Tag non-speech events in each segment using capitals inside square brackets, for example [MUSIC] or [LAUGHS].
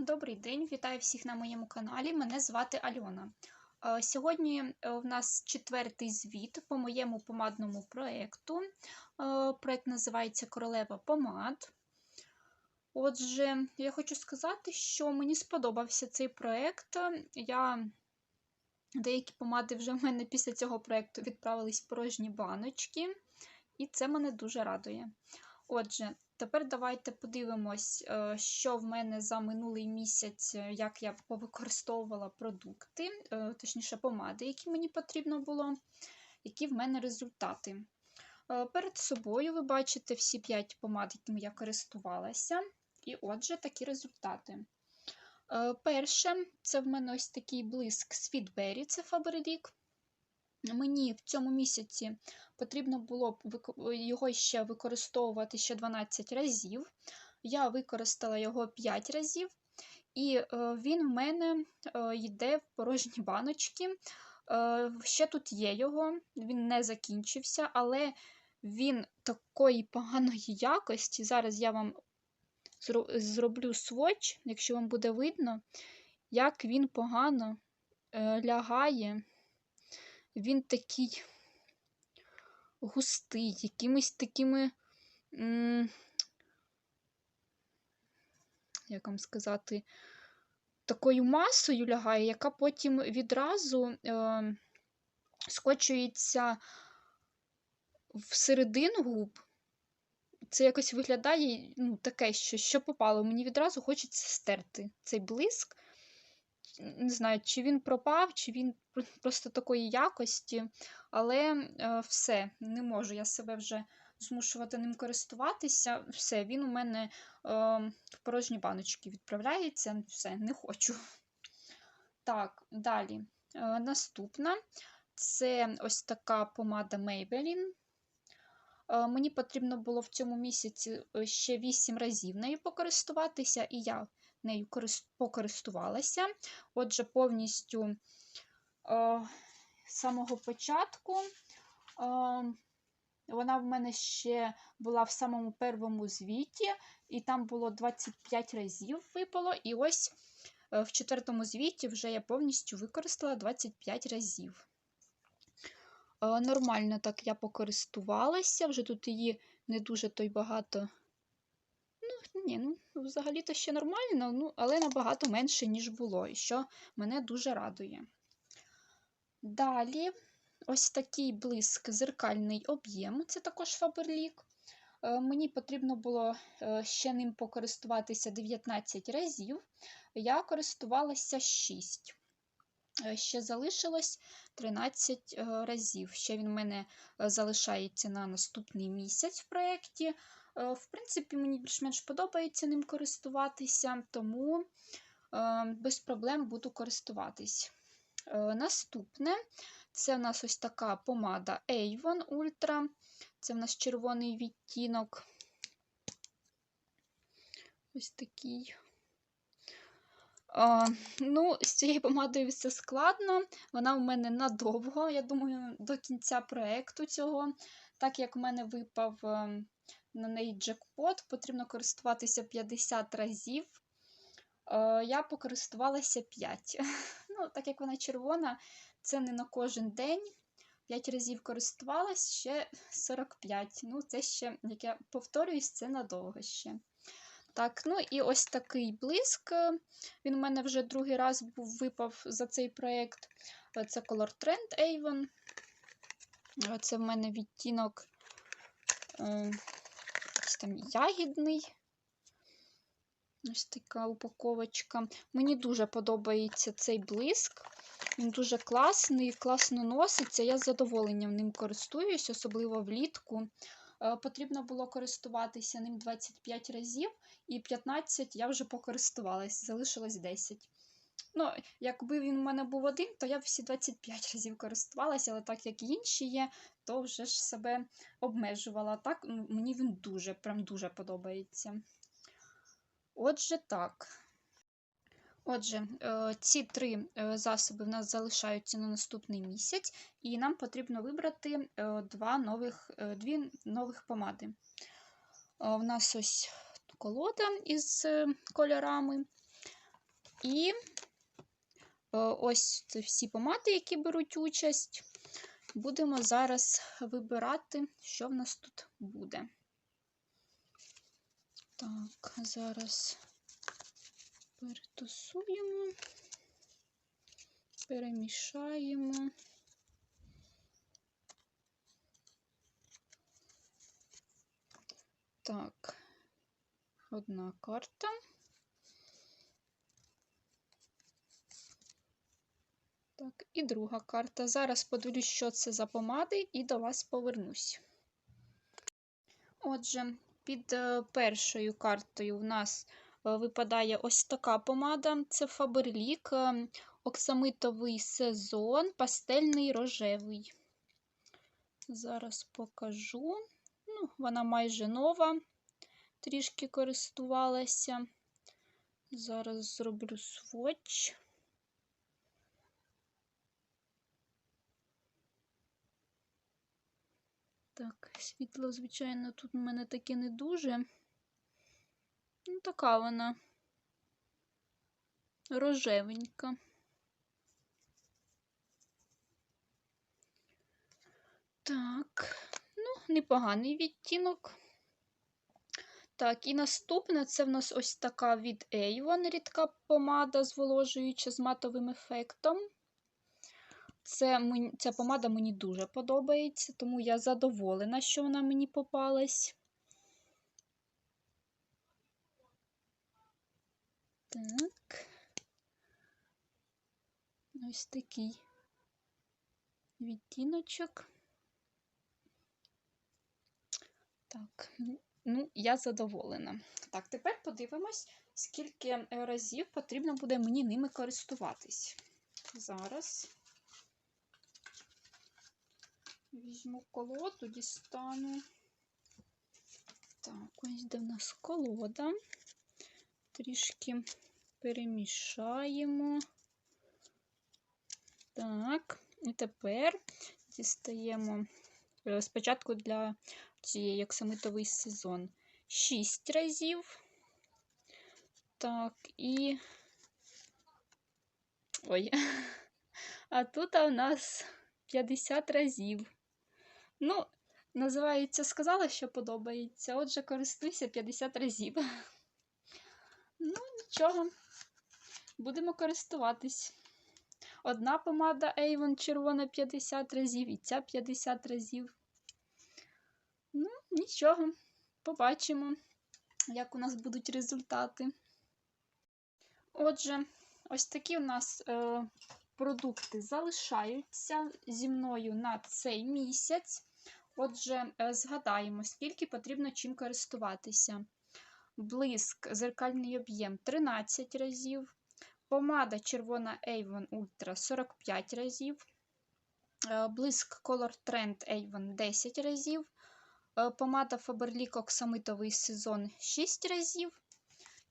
Добрий день, вітаю всіх на моєму каналі. Мене звати Альона. Е, Сьогодні е, в нас четвертий звіт по моєму помадному проєкту. Е, Проєкт називається Королева помад. Отже, я хочу сказати, що мені сподобався цей проєкт. Я Деякі помади вже в мене після цього проєкту відправились в порожні баночки, і це мене дуже радує. Отже, тепер давайте подивимось, е, що в мене за минулий місяць, е, як я повикористовувала продукти, е, точніше, помади, які мені потрібно було, які в мене результати. Перед собою ви бачите всі 5 помад, якими я користувалася, і отже, такі результати. Перше, це в мене ось такий блиск Sweetberry, це Faberlic. Мені в цьому місяці потрібно було його ще використовувати ще 12 разів. Я використала його 5 разів, і е, він в мене е, йде в порожні баночки. Е, ще тут є його, він не закінчився, але він такої поганої [LAUGHS] якості. Зараз я вам зроблю сводч, якщо вам буде видно, як він погано лягає. Він такий густий, якимись такими, як вам сказати, такою масою лягає, яка потім відразу е, скочується всередину губ. Це якось виглядає ну, таке, що що попало. Мені відразу хочеться стерти цей блиск не знаю, чи він пропав, чи він просто такої якості, але е, все, не можу я себе вже змушувати ним користуватися. Все, він у мене е, в порожні баночки відправляється, все, не хочу. Так, далі. Е, наступна це ось така помада Maybelline. Е, мені потрібно було в цьому місяці ще 8 разів нею покористуватися, і я нею покористувалася. Отже, повністю е, з самого початку. Е, вона в мене ще була в самому першому звіті, і там було 25 разів випало. І ось е, в четвертому звіті вже я повністю використала 25 разів. Нормально так я покористувалася, вже тут її не дуже той багато ні, ну взагалі-то ще нормально, ну, але набагато менше, ніж було, що мене дуже радує. Далі, ось такий блиск зеркальний об'єм, це також Фаберлік. Мені потрібно було е, ще ним покористуватися 19 разів. Я користувалася 6. Е, ще залишилось 13 е, разів. Ще він в мене залишається на наступний місяць в проєкті. Е, в принципі, мені більш-менш подобається ним користуватися, тому е, без проблем буду користуватись. Е, наступне це в нас ось така помада Avon Ultra. Це в нас червоний відтінок. Ось такий. Ну, З цією помадою все складно. Вона у мене надовго, я думаю, до кінця проєкту цього, так як в мене випав ем, на неї джекпот, потрібно користуватися 50 разів. Е, я покористувалася 5. [LAUGHS] Ну, Так як вона червона, це не на кожен день. 5 разів користувалась ще 45. Ну, це ще, як я повторююсь, це надовго ще. Так, ну і ось такий блиск. Він у мене вже другий раз був випав за цей проєкт. Це Color Trend Avon. Це в мене відтінок е, там ягідний. Ось така упаковочка. Мені дуже подобається цей блиск. Він дуже класний, класно носиться. Я з задоволенням ним користуюсь, особливо влітку. Е, потрібно було користуватися ним 25 разів, і 15 я вже покористувалась, залишилось 10. Ну, Якби він у мене був один, то я б всі 25 [LAUGHS] разів користувалася, але так як інші є, то вже ж себе обмежувала. Так, мені він дуже, прям дуже подобається. Отже, так. Отже, е, ці три е, засоби в нас залишаються на наступний місяць, і нам потрібно вибрати е, два нових, дві нових помади. У нас ось колода із кольорами. І ось це всі помади, які беруть участь. Будемо зараз вибирати, що в нас тут буде. Так, зараз перетусуємо, перемішаємо. Так, одна карта. Так, і друга карта. Зараз подивлюсь, що це за помади, і до вас повернусь. Отже, під е, першою картою в нас е, випадає ось така помада. Це Faberlic, е, оксамитовий сезон, пастельний рожевий. Зараз покажу. Ну, Вона майже нова, трішки користувалася. Зараз зроблю сводч. Так, світло, звичайно, тут у мене таке не дуже. Ну, така вона рожевенька. Так, ну, непоганий відтінок. Так, і наступне це в нас ось така від Avon рідка помада, зволожуюча з матовим ефектом. Це, Ця помада мені дуже подобається, тому я задоволена, що вона мені попалась. Так. Ось такий відтіночок. Так, ну, я задоволена. Так, тепер подивимось, скільки разів потрібно буде мені ними користуватись. Зараз. Візьму колоду, дістану. Так, ось де в нас колода. Трішки перемішаємо. Так, і тепер дістаємо е, спочатку для цієї оксамитовий сезон 6 разів. Так, і. Ой, [LAUGHS] а тут у нас 50 разів. Ну, називається, сказала, що подобається. Отже, користуйся 50 разів. Ну, нічого, будемо користуватись. Одна помада Avon червона 50 разів, і ця 50 разів. Ну, нічого, побачимо, як у нас будуть результати. Отже, ось такі у нас е, продукти залишаються зі мною на цей місяць. Отже, е, згадаємо, скільки потрібно чим користуватися. Блиск, зеркальний об'єм 13 разів. Помада червона Avon Ultra 45 разів. Е, блиск Color Trend Avon 10 разів. Е, помада Faberlic оксамитовий сезон 6 разів.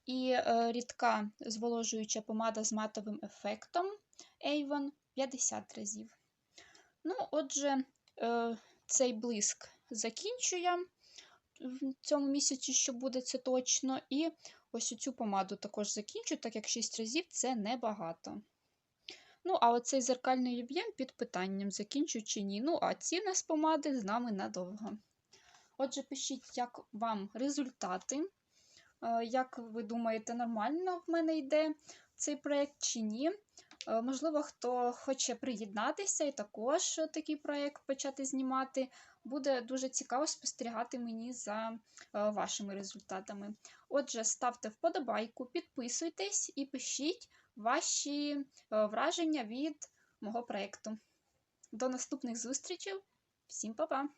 І рідка зволожуюча помада з матовим ефектом Avon 50 разів. Ну, отже, цей блиск закінчує в цьому місяці, що буде це точно. І ось цю помаду також закінчу, так як 6 разів це небагато. Ну, а оцей зеркальний об'єм під питанням, закінчу чи ні. Ну, а ці в нас помади з нами надовго. Отже, пишіть, як вам результати. Е, як ви думаєте, нормально в мене йде цей проєкт чи ні? Е, можливо, хто хоче приєднатися і також такий проєкт почати знімати. Буде дуже цікаво спостерігати мені за е, вашими результатами. Отже, ставте вподобайку, підписуйтесь і пишіть ваші е, враження від мого проєкту. До наступних зустрічей. Всім па-па!